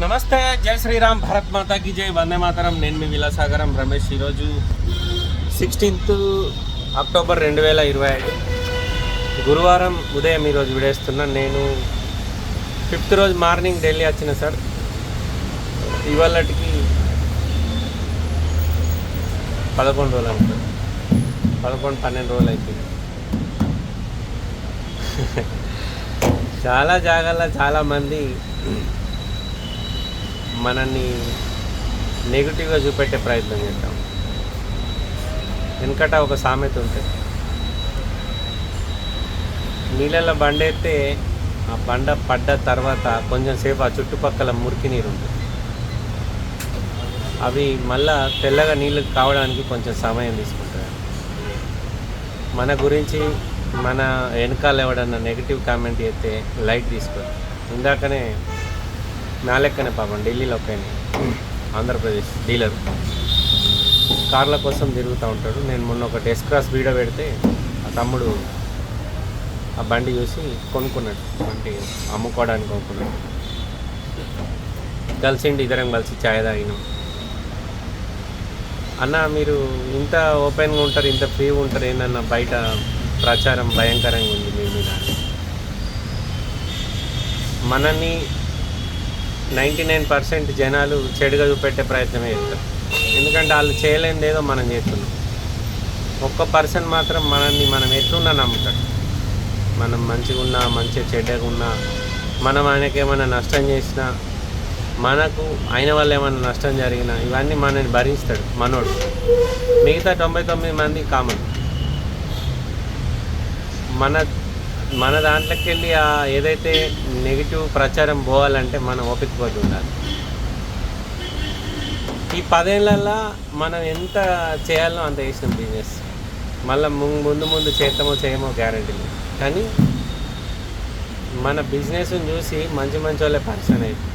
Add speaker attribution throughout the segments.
Speaker 1: నమస్తే జై శ్రీరామ్ భారత్ మాతాకి జై. వందే మాతరం. నేను మీ విలాసాగరం రమేష్ ఈరోజు సిక్స్టీన్త్ అక్టోబర్ రెండు వేల ఇరవై ఐదు. గురువారం ఉదయం ఈరోజు విడేస్తున్నాను నేను ఫిఫ్త్ రోజు మార్నింగ్ ఢిల్లీ వచ్చిన సార్. ఇవాళకి పదకొండు రోజులు అనుకుంటా పదకొండు పన్నెండు రోజులు అయిపోయింది. చాలా జాగాల్లో చాలామంది మనల్ని నెగిటివ్గా చూపెట్టే ప్రయత్నం చేస్తాం వెనకట ఒక సామెత ఉంటుంది. నీళ్ళల్లో బండ ఎత్తే ఆ బండ పడ్డ తర్వాత కొంచెం సేపు ఆ చుట్టుపక్కల మురికి నీరు ఉంటుంది. అవి మళ్ళా తెల్లగా నీళ్ళు కావడానికి కొంచెం సమయం తీసుకుంటుంది. మన గురించి మన వెనకాల ఎవడన్నా నెగిటివ్ కామెంట్ చేస్తే లైట్ తీసుకోరు ఇందాకనే నా లెక్కనే పాపం ఢిల్లీలో ఒక ఆంధ్రప్రదేశ్ డీలర్. కార్ల కోసం తిరుగుతూ ఉంటాడు. నేను మొన్న ఒక టెస్ట్ క్రాస్ వీడియో పెడితే ఆ తమ్ముడు ఆ బండి చూసి కొనుక్కున్నాడు. బండి అమ్ముకోవడానికి కొనుక్కున్నాడు. కలిసిండి ఇద్దరం కలిసి ఛాయ్ తాగినాం. అన్న మీరు ఇంత ఓపెన్గా ఉంటారు ఇంత ఫ్రీగా ఉంటారు ఏందన్న బయట ప్రచారం భయంకరంగా ఉంది మీ మీద? మనల్ని నైంటీ నైన్ పర్సెంట్ జనాలు చెడుగా చూపెట్టే ప్రయత్నమే చేస్తారు. ఎందుకంటే వాళ్ళు చేయలేనిది ఏదో మనం చేస్తున్నాం. ఒక్క పర్సన్ మాత్రం మనల్ని మనం ఎట్లున్నా నమ్ముతాడు. మనం మంచిగా ఉన్నా మంచిగా చెడ్డగా ఉన్నా మనం ఆయనకి ఏమైనా నష్టం చేసినా మనకు ఆయన వల్ల ఏమైనా నష్టం జరిగినా ఇవన్నీ మనని భరిస్తాడు మనోడు. మిగతా తొంభై తొమ్మిది మంది కామన్. మన మన దాంట్లోకి వెళ్ళి ఆ ఏదైతే నెగిటివ్ ప్రచారం పోవాలంటే మనం ఓపిక ఉండాలి. ఈ పదేళ్ళల్లో మనం ఎంత చేయాలో అంత చేసినాం బిజినెస్ మళ్ళీ ముందు ముందు చేస్తామో చేయమో గ్యారంటీ లేదు. కానీ మన బిజినెస్ని చూసి మంచి మంచి వాళ్ళే పరిచయం అయింది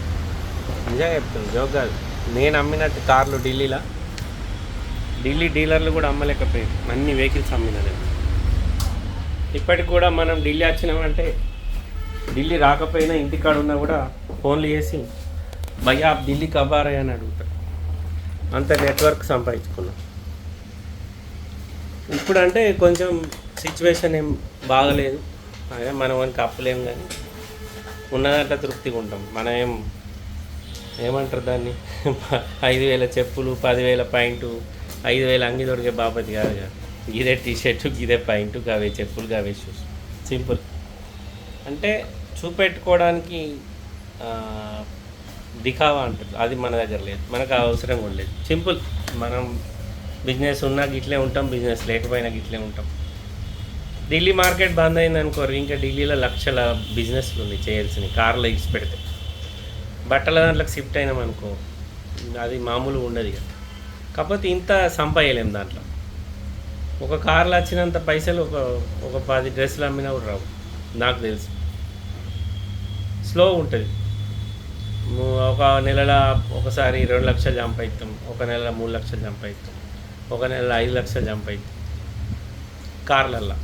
Speaker 1: నిజంగా చెప్తాను జోక్ కాదు. నేను అమ్మినట్టు కార్లు ఢిల్లీలో. ఢిల్లీ డీలర్లు కూడా అమ్మలేకపోయాయి అన్ని వెహికల్స్ అమ్మినా నేను. ఇప్పటికి కూడా మనం ఢిల్లీ వచ్చినామంటే ఢిల్లీ రాకపోయినా ఇంటికాడ ఉన్నా కూడా ఫోన్లు చేసి భయ్యా ఢిల్లీ కబారా అని అడుగుతారు అంత నెట్వర్క్ సంపాదించుకున్నాం. ఇప్పుడంటే కొంచెం సిచ్యువేషన్ ఏం బాగలేదు. అదే మనం వానికి అప్పలేం కానీ ఉన్నదంట తృప్తిగా ఉంటాం. మనం ఏం ఏమంటారు దాన్ని? ఐదు వేల చెప్పులు పదివేల పాయింట్ ఐదు వేల అంగి దొరికే బాపతి కాదు కదా. ఇదే టీ షర్టు ఇదే ప్యాంటు అవే చెప్పులు అవే షూస్ సింపుల్ అంటే చూపెట్టుకోవడానికి దిఖావా అంటారు అది మన దగ్గర లేదు. మనకు అవసరం కూడా లేదు. సింపుల్ మనం బిజినెస్ ఉన్నా గిట్లే ఉంటాం బిజినెస్ లేకపోయినా గిట్లే ఉంటాం. ఢిల్లీ మార్కెట్ బంద్ అయింది అనుకోరు ఇంకా ఢిల్లీలో లక్షల బిజినెస్లు ఉన్నాయి చేయాల్సినవి కార్లో ఇచ్చి పెడితే. బట్టల దాంట్లోకి షిఫ్ట్ అయినాం అనుకో అది మామూలుగా ఉండదు కదా కాకపోతే ఇంత సంపాయలేం దాంట్లో. ఒక కార్లో వచ్చినంత పైసలు ఒక ఒక పది డ్రెస్సులు అమ్మినా కూడా రావు. నాకు తెలుసు. స్లో ఉంటుంది. ఒక నెలలో ఒకసారి రెండు లక్షలు జంప్ అవుతాం ఒక నెలలో మూడు లక్షలు జంప్ అవుతాం ఒక నెలలో ఐదు లక్షలు జంప్ అవుతాం కార్లల్లో.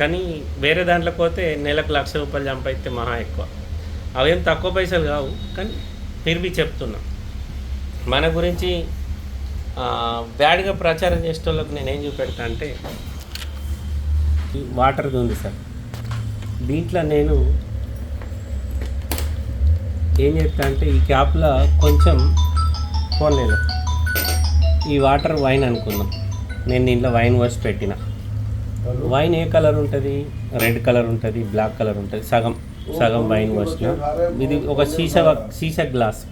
Speaker 1: కానీ వేరే దాంట్లో పోతే నెలకు లక్ష రూపాయలు జంప్ అయితే మహా ఎక్కువ. అవేం తక్కువ పైసలు కావు కానీ తిరిగి చెప్తున్నా. మన గురించి బ్యాడ్గా ప్రచారం చేసే వాళ్ళకి నేనేం చూపెడతా అంటే వాటర్ది ఉంది సార్. దీంట్లో నేను ఏం చెప్తా అంటే ఈ క్యాప్లో కొంచెం ఫోన్ నేను ఈ వాటర్ వైన్ అనుకుందాం. నేను దీంట్లో వైన్ వచ్చి పెట్టిన. వైన్ ఏ కలర్ ఉంటుంది? రెడ్ కలర్ ఉంటుంది బ్లాక్ కలర్ ఉంటుంది సగం సగం వైన్ వచ్చిన ఇది ఒక సీసా సీసా గ్లాస్.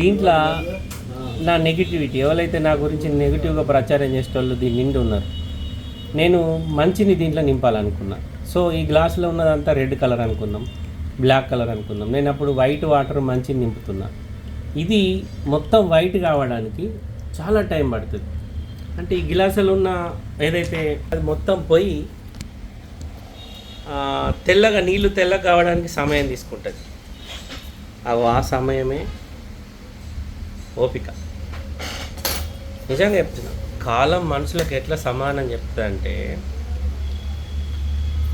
Speaker 1: దీంట్లో నా నెగిటివిటీ ఎవరైతే నా గురించి నెగిటివ్గా ప్రచారం చేసేటోళ్ళు దీని నిండి ఉన్నారు నేను మంచిని దీంట్లో నింపాలనుకున్నా. సో ఈ గ్లాసులో ఉన్నదంతా రెడ్ కలర్ అనుకుందాం బ్లాక్ కలర్ అనుకుందాం. నేను అప్పుడు వైట్ వాటర్ మంచిని నింపుతున్నా. ఇది మొత్తం వైట్ కావడానికి చాలా టైం పడుతుంది. అంటే ఈ గ్లాసులో ఉన్న ఏదైతే అది మొత్తం పోయి తెల్లగా నీళ్ళు తెల్లగా కావడానికి సమయం తీసుకుంటుంది. అవి ఆ సమయమే ఓపిక. నిజంగా చెప్తున్నా కాలం మనుషులకు ఎట్లా సమానం చెప్తుందంటే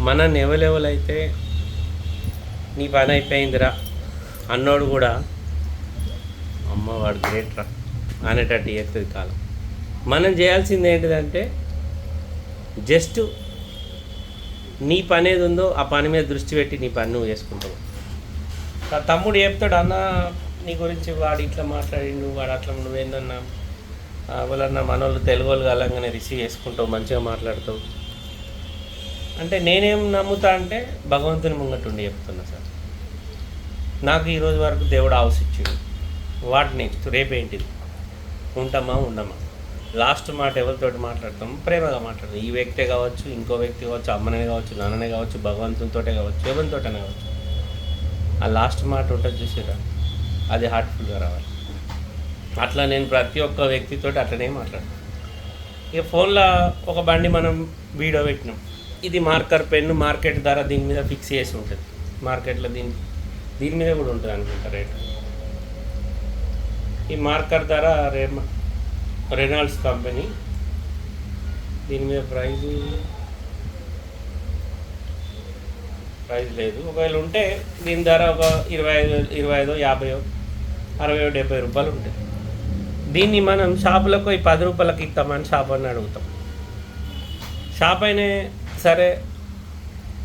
Speaker 1: మనల్ని ఎవరెవరైతే నీ పని అయిపోయిందిరా అన్నోడు కూడా అమ్మ వాడు గ్రేట్ రా అనేటట్టు చేస్తుంది కాలం. మనం చేయాల్సింది ఏంటిదంటే జస్ట్ నీ పని ఏది ఉందో ఆ పని మీద దృష్టి పెట్టి నీ పని నువ్వు చేసుకుంటావు. తమ్ముడు చెప్తాడు అన్న నీ గురించి వాడు ఇట్లా మాట్లాడిండు వాడు అట్లా నువ్వేందన్నా ఆ, మన మనోళ్ళు తెలుగు వాళ్ళు కాలంగానే రిసీవ్ చేసుకుంటావు మంచిగా మాట్లాడతావు. అంటే నేనేం నమ్ముతా అంటే భగవంతుని ముంగటుండి చెప్తున్నా సార్. నాకు ఈరోజు వరకు దేవుడు హౌస్ ఇచ్చిండు. వాట్ నెక్స్ట్ రేపేంటిది ఉంటామా ఉండమా? లాస్ట్ మాట ఎవరితోటి మాట్లాడతాం? ప్రేమగా మాట్లాడతాం. ఈ వ్యక్తే కావచ్చు ఇంకో వ్యక్తి కావచ్చు అమ్మనే కావచ్చు నాన్ననే కావచ్చు భగవంతునితోటే కావచ్చు ఎవరితోటనే కావచ్చు. ఆ లాస్ట్ మాట ఉంటుంది చూసిరా అది హార్ట్ఫుల్గా రావాలి. అట్లా నేను ప్రతి ఒక్క వ్యక్తితో అట్లనే మాట్లాడతాను ఇక ఫోన్లో ఒక బండి మనం వీడియో పెట్టినాం. ఇది మార్కర్ పెన్ను మార్కెట్ ధర దీని మీద ఫిక్స్ చేసి ఉంటుంది. మార్కెట్లో దీని దీని మీద కూడా ఉంటుంది అనుకుంటా రేట్. ఈ మార్కర్ ధర రే రెనాల్డ్స్ కంపెనీ. దీని మీద ప్రైజ్ ప్రైజ్ లేదు. ఒకవేళ ఉంటే దీని ధర ఒక ఇరవై ఐదు ఇరవై ఐదో యాభైయో అరవై డెబ్బై రూపాయలు ఉంటుంది దీన్ని మనం షాపులకు ఈ పది రూపాయలకి ఇస్తామని షాప్ అని అడుగుతాం. షాప్ అయినా సరే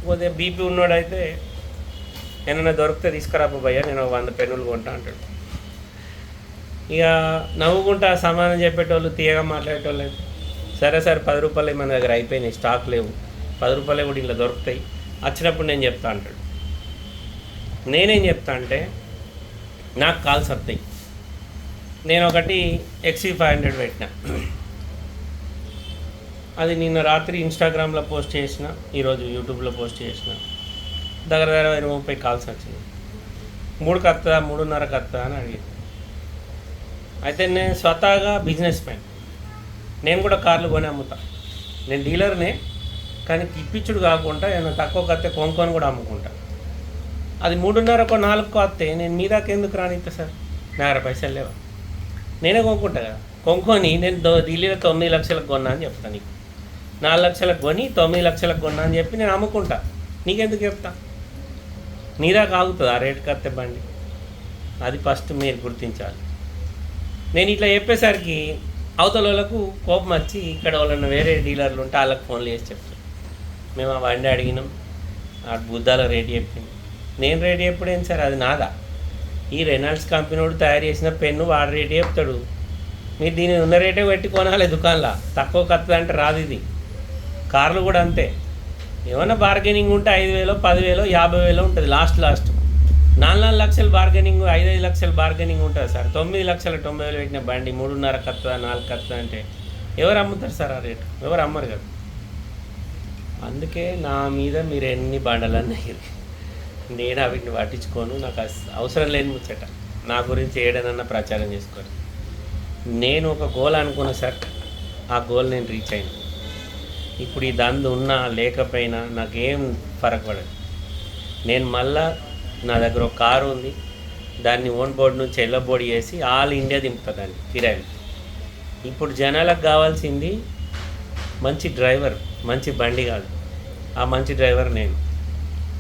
Speaker 1: కొద్దిగా బీపీ ఉన్నోడైతే ఏమైనా దొరికితే తీసుకురాపో భయ్యా నేను వంద పెన్నులు కొంటా అంటాడు. ఇక నవ్వుకుంటా సమానం చెప్పేటోళ్ళు తీయగా మాట్లాడేటోళ్ళు సరే సరే పది రూపాయలు మన దగ్గర అయిపోయినాయి స్టాక్ లేవు. పది రూపాయలు కూడా ఇలా దొరుకుతాయి. వచ్చినప్పుడు నేను చెప్తా అంటాడు. నేనేం చెప్తా అంటే నాకు కాల్స్ వస్తాయి నేను ఒకటి ఎక్సీ ఫైవ్ హండ్రెడ్ పెట్టిన. అది నిన్న రాత్రి ఇన్స్టాగ్రామ్లో పోస్ట్ చేసిన ఈరోజు యూట్యూబ్లో పోస్ట్ చేసిన. దగ్గర దగ్గర ఇరవై ముప్పై కాల్స్ వచ్చింది మూడు కత్తా మూడున్నర కత్తా అని అడిగింది అయితే నేను స్వతహాగా బిజినెస్ మ్యాన్ నేను కూడా కార్లు కొని అమ్ముతా. నేను డీలర్నే కానీ ఇప్పించుడు కాకుండా నేను తక్కువ కత్తే కొనుక్కొని కూడా అమ్ముకుంటాను అది మూడున్నరకో నాలుగు వస్తే నేను మీ దాకా ఎందుకు రానిస్తా సార్? నా దగ్గర పైసలు లేవా? నేనే కొనుక్కుంటా కదా. కొనుక్కొని నేను ఢిల్లీలో తొమ్మిది లక్షలకు కొన్నా అని చెప్తాను నీకు. నాలుగు లక్షలకు కొని తొమ్మిది లక్షలకు కొన్నా అని చెప్పి నేను అమ్ముకుంటా. నీకెందుకు చెప్తా? నీ కాగుతుంది ఆ రేటు కత్తే బండి. అది ఫస్ట్ మీరు గుర్తించాలి. నేను ఇట్లా చెప్పేసరికి అవతల వాళ్ళకు కోపం వచ్చి ఇక్కడ వాళ్ళన్న వేరే డీలర్లు ఉంటే వాళ్ళకి ఫోన్లు చేసి చెప్తాను మేము ఆ బండి అడిగినాం. ఆ బుద్ధాల రేటు చెప్పింది. నేను రేట్ చెప్పడం సార్ అది నాదా. ఈ రెనాల్డ్స్ కంపెనీ వాడు తయారు చేసిన పెన్ను వాడు రేట్ చెప్తాడు. మీరు దీని ఉన్న రేటే పెట్టి కొనాలి దుకాణంలో. తక్కువ కత్త అంటే రాదు ఇది. కార్లు కూడా అంతే. ఏమైనా బార్గెనింగ్ ఉంటే ఐదు వేలో పదివేలో యాభై వేలో ఉంటుంది లాస్ట్ లాస్ట్ నాలుగు నాలుగు లక్షలు బార్గెనింగ్ ఐదు ఐదు లక్షలు బార్గెనింగ్ ఉంటుంది సార్. తొమ్మిది లక్షల తొంభై వేలు పెట్టిన బండి మూడున్నర కత్త నాలుగు కత్త అంటే ఎవరు అమ్ముతారు సార్ ఆ రేటు ఎవరు అమ్మరు కదా? అందుకే నా మీద మీరు ఎన్ని బండలన్నీ నేను వీటిని పట్టించుకోను. నాకు అవసరం లేని ముచ్చట. నా గురించి ఏడనన్నా ప్రచారం చేసుకోను నేను ఒక గోల్ అనుకున్న సార్ ఆ గోల్ నేను రీచ్ అయినా. ఇప్పుడు ఈ దందు ఉన్నా లేకపోయినా నాకేం ఫరక్ పడదు. నేను మళ్ళా నా దగ్గర ఒక కారు ఉంది. దాన్ని ఓన్ బోర్డు నుంచి ఎల్లబోడి బోర్డు చేసి ఆల్ ఇండియా దింపుతా దాన్ని కిరాయి ఇప్పుడు జనాలకు కావాల్సింది మంచి డ్రైవర్ మంచి బండి కాదు. ఆ మంచి డ్రైవర్ నేను.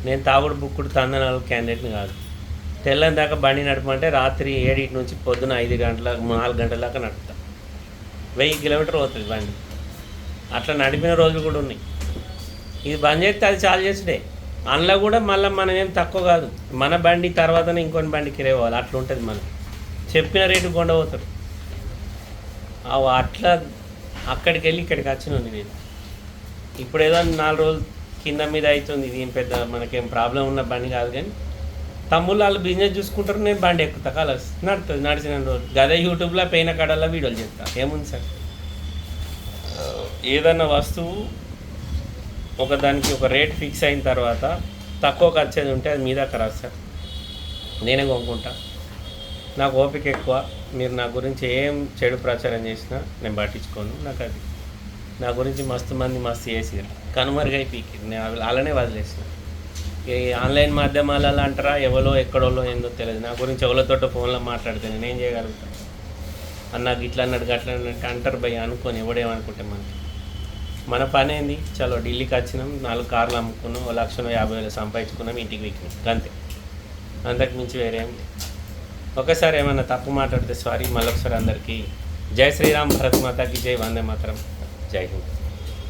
Speaker 1: నేను తాగుడు బుక్కుడు తందనాలు క్యాండిడేట్ని కాదు. తెల్లని దాకా బండి నడపమంటే రాత్రి ఏడింటి నుంచి పొద్దున ఐదు గంటల నాలుగు గంటల దాకా నడుపుతా. వెయ్యి కిలోమీటర్ అవుతుంది బండి. అట్లా నడిపిన రోజులు కూడా ఉన్నాయి. ఇది బంద్ చేస్తే అది చాలు చేసుడే. అందులో కూడా మళ్ళీ మనం ఏం తక్కువ కాదు. మన బండి తర్వాతనే ఇంకొని బండి కిరేవాలి అట్లా ఉంటుంది మనకి. చెప్పిన రేటు కొండపోతారు అట్లా అక్కడికి వెళ్ళి ఇక్కడికి వచ్చినాను నేను. ఇప్పుడు ఏదో నాలుగు రోజులు కింద మీద అవుతుంది. ఇది ఏం పెద్ద మనకేం ప్రాబ్లం ఉన్న బండి కాదు కానీ తమ్ముళ్ళు వాళ్ళు బిజినెస్ చూసుకుంటారు నేను బండి ఎక్కుతా. కలర్స్ నడుతుంది నడిచిన రోజు. గదే యూట్యూబ్లో పైన కడల్లో వీడియోలు చేస్తా. ఏముంది సార్? ఏదన్నా వస్తువు ఒక దానికి ఒక రేట్ ఫిక్స్ అయిన తర్వాత తక్కువ ఖర్చేది ఉంటే అది మీ దగ్గర రాదు సార్. నేనే కొనుక్కుంటా. నాకు ఓపిక ఎక్కువ. మీరు నా గురించి ఏం చెడు ప్రచారం చేసినా నేను పట్టించుకోను. నాకు అది. నా గురించి మస్తు మంది మస్తు చేసిరు కనుమరుగై పీకింది. నేను అలానే వదిలేసిన. ఈ ఆన్లైన్ మాధ్యమాలలో అంటారా ఎవరో ఎక్కడోలో ఏందో తెలియదు. నా గురించి ఎవరితోటో ఫోన్లో మాట్లాడితే నేను ఏం చేయగలుగుతాను అన్న ఇట్లా అన్నాడు గట్లా అన్నట్టు అంటారు భయ్య అనుకోని ఎవడేమనుకుంటే మనకి? మన పని ఏంది? చలో ఢిల్లీకి వచ్చినాం నాలుగు కార్లు అమ్ముకున్నాం ఓ లక్ష యాభై వేలు సంపాదించుకున్నాం ఇంటికి వెక్కినాం అంతే. అంతకు మించి వేరే ఒకసారి ఏమైనా తప్పు మాట్లాడితే సారీ మళ్ళొకసారి అందరికీ జై శ్రీరామ్ భరత్ మాతాకి జై వందే మాత్రం. జై హింద్.